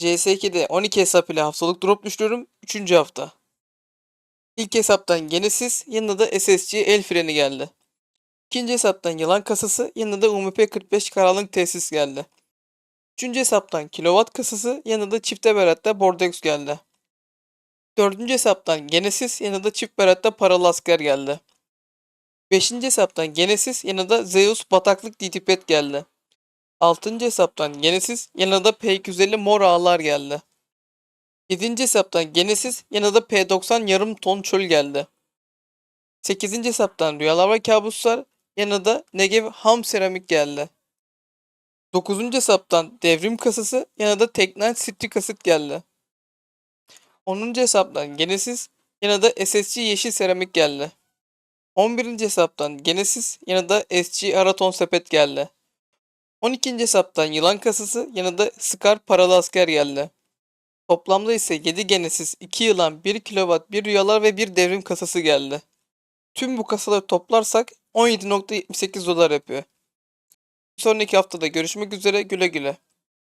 CS2'de 12 hesap ile haftalık drop düşürüyorum. 3. hafta. İlk hesaptan Genesis, yanında da SSG el freni geldi. İkinci hesaptan yılan kasası, yanında da UMP 45 karanlık tesis geldi. Üçüncü hesaptan kilowatt kasası, yanında da çifte beratta Bordeaux geldi. Dördüncü hesaptan Genesis, yanında da çift beratta paralı asker geldi. Beşinci hesaptan Genesis, yanında Zeus bataklık DTPet geldi. Altıncı hesaptan Genesis, yanında da P250 mor ağlar geldi. Yedinci hesaptan Genesis, yanında da P90 yarım ton çöl geldi. Sekizinci hesaptan Rüyalar ve Kabuslar, yanında da Negev ham seramik geldi. Dokuzuncu hesaptan Devrim kasası, yanında da Teknine Citric Acid geldi. Onuncu hesaptan Genesis, yanında da SSG yeşil seramik geldi. 11. hesaptan Genesis, yanında SG Araton sepet geldi. 12. hesaptan Yılan kasası, yanında Scar paralı asker geldi. Toplamda ise 7 Genesis, 2 yılan, 1 kilowatt, 1 rüyalar ve 1 devrim kasası geldi. Tüm bu kasaları toplarsak 17.78 dolar yapıyor. Bir sonraki haftada görüşmek üzere güle güle.